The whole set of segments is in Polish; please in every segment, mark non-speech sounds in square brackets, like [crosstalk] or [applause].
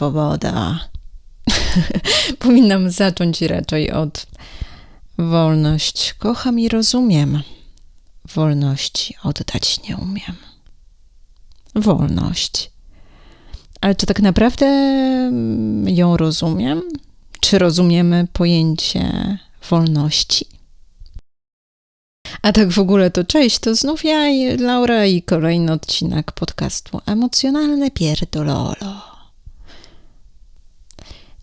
swoboda. [laughs] Powinnam zacząć raczej od wolność. Kocham i rozumiem. Wolności oddać nie umiem. Wolność. Ale czy tak naprawdę ją rozumiem? Czy rozumiemy pojęcie wolności? A tak w ogóle to cześć, to znów ja Laura i kolejny odcinek podcastu Emocjonalne Pierdololo.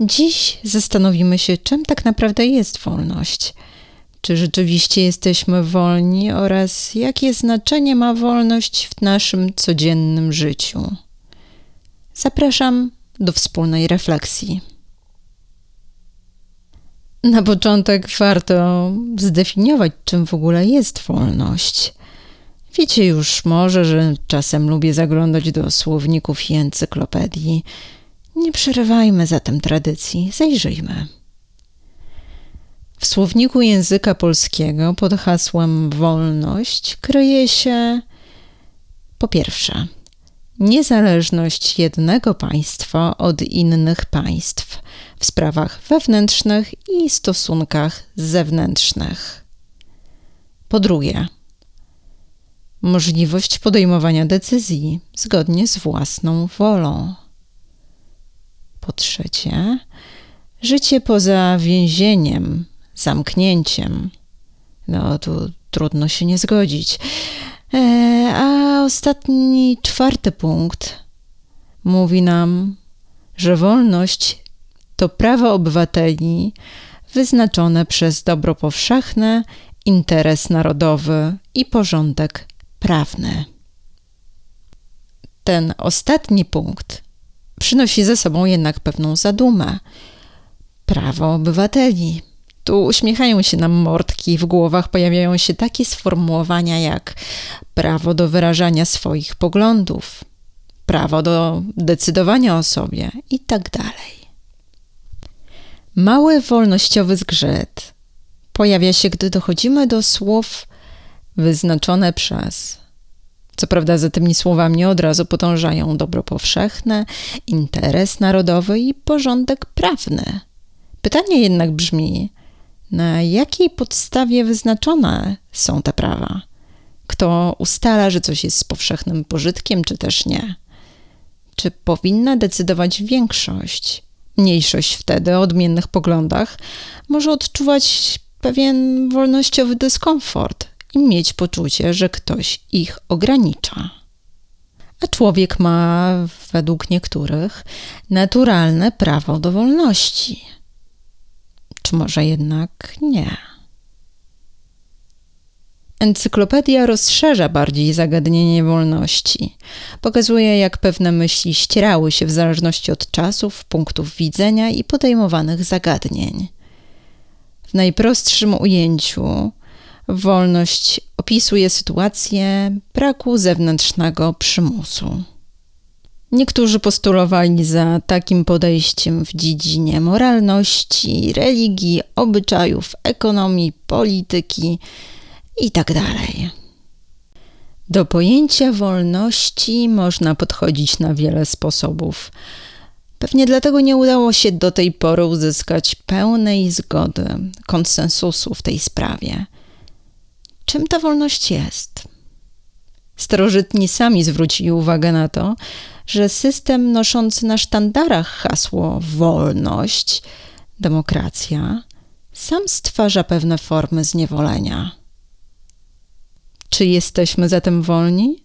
Dziś zastanowimy się, czym tak naprawdę jest wolność. Czy rzeczywiście jesteśmy wolni oraz jakie znaczenie ma wolność w naszym codziennym życiu. Zapraszam do wspólnej refleksji. Na początek warto zdefiniować, czym w ogóle jest wolność. Wiecie już może, że czasem lubię zaglądać do słowników i encyklopedii. Nie przerywajmy zatem tradycji, zajrzyjmy. W słowniku języka polskiego pod hasłem wolność kryje się po pierwsze niezależność jednego państwa od innych państw w sprawach wewnętrznych i stosunkach zewnętrznych. Po drugie, możliwość podejmowania decyzji zgodnie z własną wolą. Po trzecie, życie poza więzieniem, zamknięciem. No, tu trudno się nie zgodzić. E, a ostatni, czwarty punkt mówi nam, że wolność to prawo obywateli wyznaczone przez dobro powszechne, interes narodowy i porządek prawny. Ten ostatni punkt przynosi ze sobą jednak pewną zadumę. Prawo obywateli. Tu uśmiechają się nam mordki, w głowach pojawiają się takie sformułowania jak prawo do wyrażania swoich poglądów, prawo do decydowania o sobie i tak. Mały wolnościowy zgrzyt pojawia się, gdy dochodzimy do słów wyznaczone przez. Co prawda, za tymi słowami od razu podążają dobro powszechne, interes narodowy i porządek prawny. Pytanie jednak brzmi: na jakiej podstawie wyznaczone są te prawa? Kto ustala, że coś jest powszechnym pożytkiem, czy też nie? Czy powinna decydować większość? Mniejszość wtedy o odmiennych poglądach może odczuwać pewien wolnościowy dyskomfort i mieć poczucie, że ktoś ich ogranicza. A człowiek ma, według niektórych, naturalne prawo do wolności. Czy może jednak nie? Encyklopedia rozszerza bardziej zagadnienie wolności. Pokazuje, jak pewne myśli ścierały się w zależności od czasów, punktów widzenia i podejmowanych zagadnień. W najprostszym ujęciu wolność opisuje sytuację braku zewnętrznego przymusu. Niektórzy postulowali za takim podejściem w dziedzinie moralności, religii, obyczajów, ekonomii, polityki itd. Tak Do pojęcia wolności można podchodzić na wiele sposobów. Pewnie dlatego nie udało się do tej pory uzyskać pełnej zgody, konsensusu w tej sprawie. Czym ta wolność jest? Starożytni sami zwrócili uwagę na to, że system noszący na sztandarach hasło wolność, demokracja, sam stwarza pewne formy zniewolenia. Czy jesteśmy zatem wolni?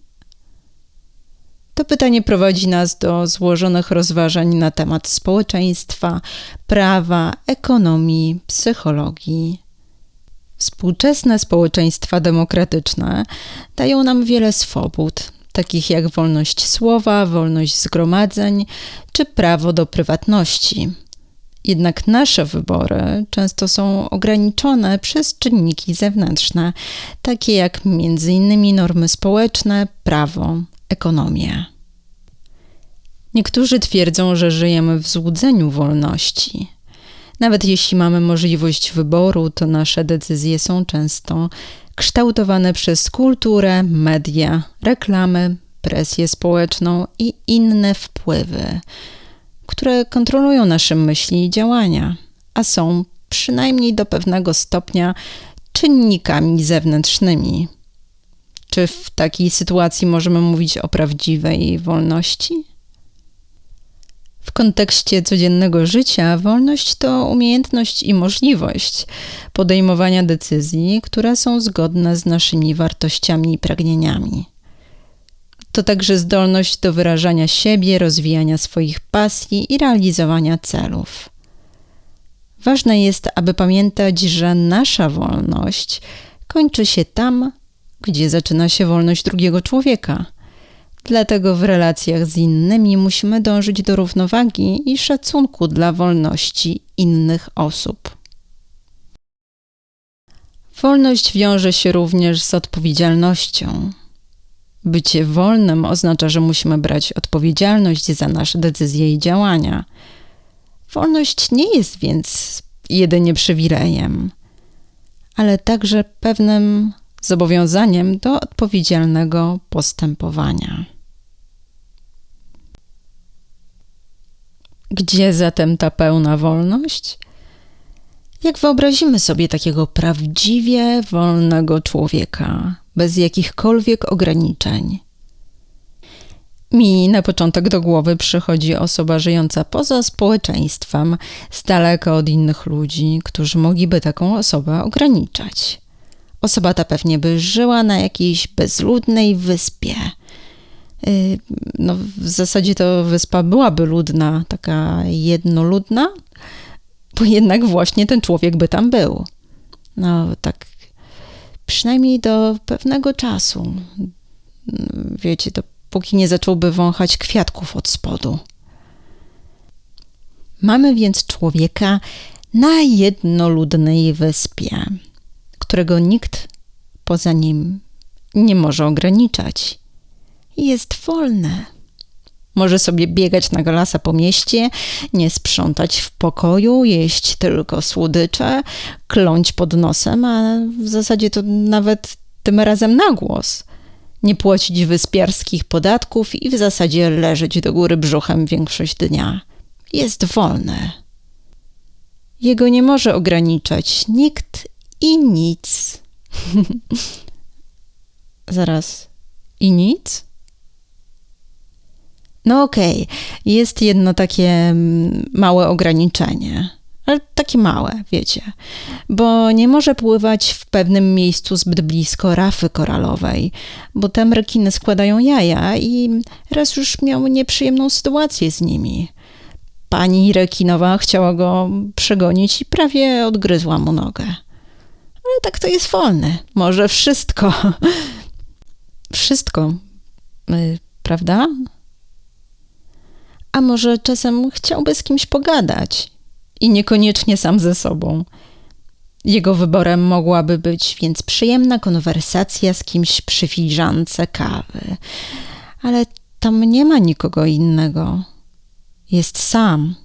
To pytanie prowadzi nas do złożonych rozważań na temat społeczeństwa, prawa, ekonomii, psychologii. Współczesne społeczeństwa demokratyczne dają nam wiele swobód, takich jak wolność słowa, wolność zgromadzeń czy prawo do prywatności. Jednak nasze wybory często są ograniczone przez czynniki zewnętrzne, takie jak m.in. normy społeczne, prawo, ekonomia. Niektórzy twierdzą, że żyjemy w złudzeniu wolności. Nawet jeśli mamy możliwość wyboru, to nasze decyzje są często kształtowane przez kulturę, media, reklamy, presję społeczną i inne wpływy, które kontrolują nasze myśli i działania, a są przynajmniej do pewnego stopnia czynnikami zewnętrznymi. Czy w takiej sytuacji możemy mówić o prawdziwej wolności? W kontekście codziennego życia, wolność to umiejętność i możliwość podejmowania decyzji, które są zgodne z naszymi wartościami i pragnieniami. To także zdolność do wyrażania siebie, rozwijania swoich pasji i realizowania celów. Ważne jest, aby pamiętać, że nasza wolność kończy się tam, gdzie zaczyna się wolność drugiego człowieka. Dlatego w relacjach z innymi musimy dążyć do równowagi i szacunku dla wolności innych osób. Wolność wiąże się również z odpowiedzialnością. Bycie wolnym oznacza, że musimy brać odpowiedzialność za nasze decyzje i działania. Wolność nie jest więc jedynie przywilejem, ale także pewnym zobowiązaniem do odpowiedzialnego postępowania. Gdzie zatem ta pełna wolność? Jak wyobrazimy sobie takiego prawdziwie wolnego człowieka, bez jakichkolwiek ograniczeń? Mi na początek do głowy przychodzi osoba żyjąca poza społeczeństwem, z daleka od innych ludzi, którzy mogliby taką osobę ograniczać. Osoba ta pewnie by żyła na jakiejś bezludnej wyspie. Y, no, w zasadzie to wyspa byłaby ludna, taka jednoludna, bo jednak właśnie ten człowiek by tam był. No, tak przynajmniej do pewnego czasu. Wiecie, to póki nie zacząłby wąchać kwiatków od spodu. Mamy więc człowieka na jednoludnej wyspie którego nikt poza nim nie może ograniczać. Jest wolne. Może sobie biegać na golasa po mieście, nie sprzątać w pokoju, jeść tylko słodycze, kląć pod nosem, a w zasadzie to nawet tym razem na głos. Nie płacić wyspiarskich podatków i w zasadzie leżeć do góry brzuchem większość dnia. Jest wolny. Jego nie może ograniczać nikt i nic. [laughs] Zaraz. I nic? No okej, okay. jest jedno takie mm, małe ograniczenie, ale takie małe, wiecie, bo nie może pływać w pewnym miejscu zbyt blisko rafy koralowej, bo tam rekiny składają jaja i raz już miał nieprzyjemną sytuację z nimi. Pani rekinowa chciała go przegonić i prawie odgryzła mu nogę. Ale tak to jest wolne. Może wszystko. Wszystko. Y, prawda? A może czasem chciałby z kimś pogadać i niekoniecznie sam ze sobą. Jego wyborem mogłaby być więc przyjemna konwersacja z kimś przy filiżance kawy. Ale tam nie ma nikogo innego. Jest sam.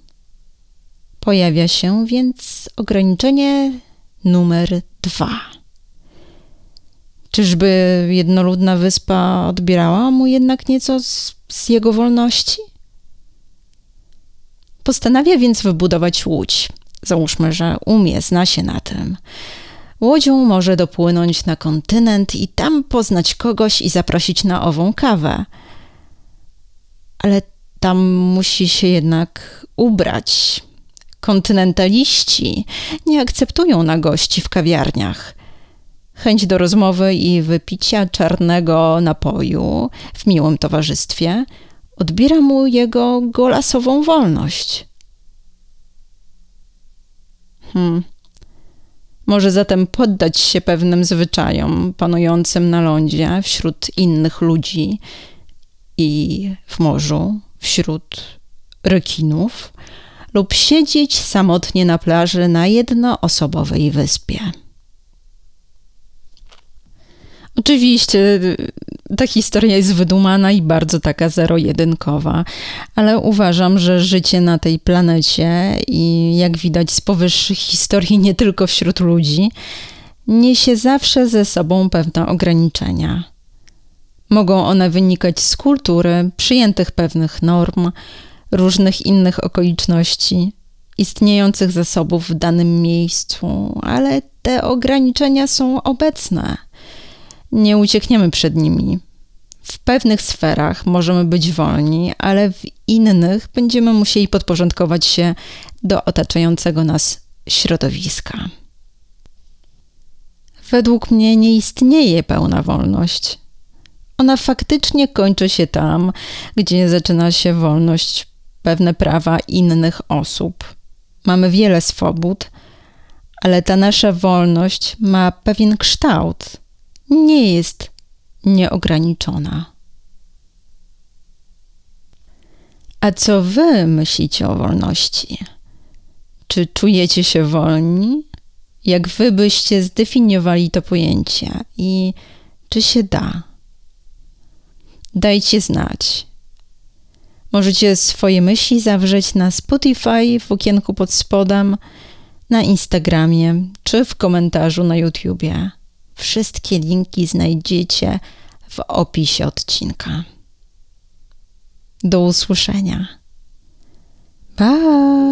Pojawia się więc ograniczenie numer dwa. Czyżby jednoludna wyspa odbierała mu jednak nieco z, z jego wolności? Postanawia więc wybudować łódź. Załóżmy, że umie, zna się na tym. Łodzią może dopłynąć na kontynent i tam poznać kogoś i zaprosić na ową kawę. Ale tam musi się jednak ubrać, Kontynentaliści nie akceptują nagości w kawiarniach. Chęć do rozmowy i wypicia czarnego napoju w miłym towarzystwie odbiera mu jego golasową wolność. Hmm. Może zatem poddać się pewnym zwyczajom panującym na lądzie wśród innych ludzi i w morzu wśród rekinów, lub siedzieć samotnie na plaży na jednoosobowej wyspie. Oczywiście ta historia jest wydumana i bardzo taka zero-jedynkowa, ale uważam, że życie na tej planecie i jak widać z powyższych historii nie tylko wśród ludzi, niesie zawsze ze sobą pewne ograniczenia. Mogą one wynikać z kultury, przyjętych pewnych norm, różnych innych okoliczności, istniejących zasobów w danym miejscu, ale te ograniczenia są obecne. Nie uciekniemy przed nimi. W pewnych sferach możemy być wolni, ale w innych będziemy musieli podporządkować się do otaczającego nas środowiska. Według mnie nie istnieje pełna wolność. Ona faktycznie kończy się tam, gdzie zaczyna się wolność, pewne prawa innych osób. Mamy wiele swobód, ale ta nasza wolność ma pewien kształt. Nie jest nieograniczona. A co wy myślicie o wolności? Czy czujecie się wolni? Jak wy byście zdefiniowali to pojęcie i czy się da? Dajcie znać. Możecie swoje myśli zawrzeć na Spotify w okienku pod spodem, na Instagramie czy w komentarzu na YouTubie. Wszystkie linki znajdziecie w opisie odcinka. Do usłyszenia. Bye.